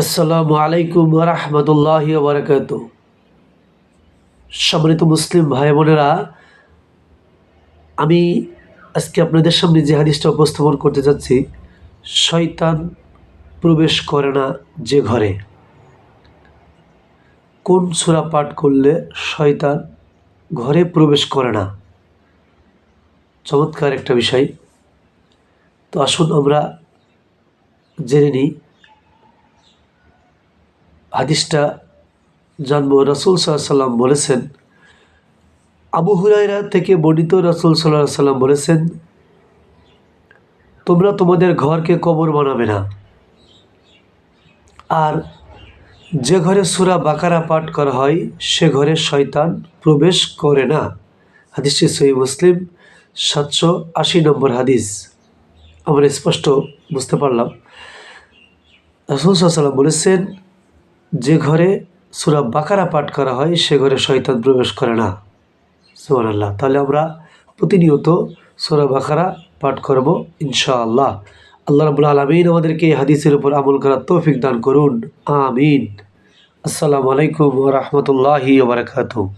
আসসালামু আলাইকুম রহমতুল্লাহ বারকাত সম্মানিত মুসলিম ভাই বোনেরা, আমি আজকে আপনাদের সামনে যে হাদিসটা উপস্থাপন করতে যাচ্ছি, শয়তান প্রবেশ করে না যে ঘরে। কোন সূরা পাঠ করলে শয়তান ঘরে প্রবেশ করে না? চমৎকার একটা বিষয়। তো আসুন আমরা জেনে নিই হাদিসটা জানব। রসুল সাল্লাম বলেছেন, আবু হুরাইরা থেকে বর্ণিত রসুল সাল্লাহ সাল্লাম বলেছেন, তোমরা তোমাদের ঘরকে কবর বানাবে না। আর যে ঘরে সুরা বাকারা পাঠ করা হয়, সে ঘরে শয়তান প্রবেশ করে না। হাদিসটি সহি মুসলিম, সাতশো আশি নম্বর হাদিস। আমরা স্পষ্ট বুঝতে পারলাম। রসুল সাল্লাম বলেছেন যে ঘরে সুরা বাকারা পাঠ করা হয়, সে ঘরে শয়তান প্রবেশ করে না। সুমান আল্লাহ তাহলে আমরা প্রতিনিয়ত সুরা বাকারা পাঠ করব, ইনশাআল্লাহ। আল্লাহ রাবুল আলমিন আমাদেরকে হাদিসের উপর আমল করার তৌফিক দান করুন। আমিন। আসসালামু আলাইকুম রহমতুল্লাহি বারকাতু